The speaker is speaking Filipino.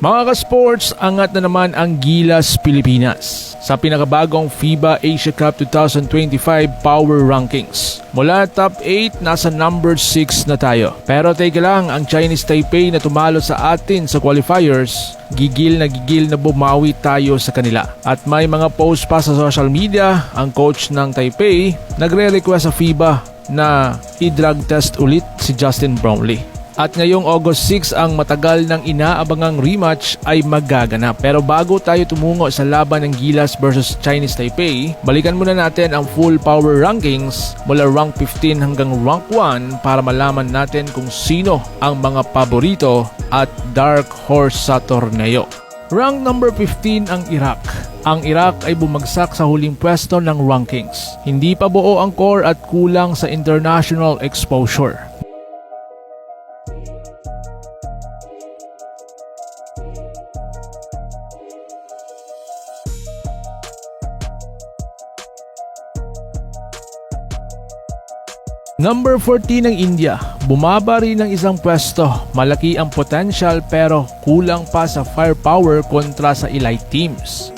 Mga ka-sports, angat na naman ang Gilas Pilipinas sa pinakabagong FIBA Asia Cup 2025 Power Rankings. Mula top 8, nasa number 6 na tayo. Pero teka lang, ang Chinese Taipei na tumalo sa atin sa qualifiers, gigil na gigil na bumawi tayo sa kanila. At may mga post pa sa social media, ang coach ng Taipei nagre-request sa FIBA na i-drug test ulit si Justin Brownlee. At ngayong August 6 ang matagal ng inaabangang rematch ay magaganap. Pero bago tayo tumungo sa laban ng Gilas versus Chinese Taipei, balikan muna natin ang full power rankings mula rank 15 hanggang rank 1 para malaman natin kung sino ang mga paborito at dark horse sa torneo. Rank number 15 ang Iraq. Ang Iraq ay bumagsak sa huling pwesto ng rankings. Hindi pa buo ang core at kulang sa international exposure. Number 14 ng India, bumaba rin ng isang pwesto. Malaki ang potential pero kulang pa sa firepower kontra sa elite teams.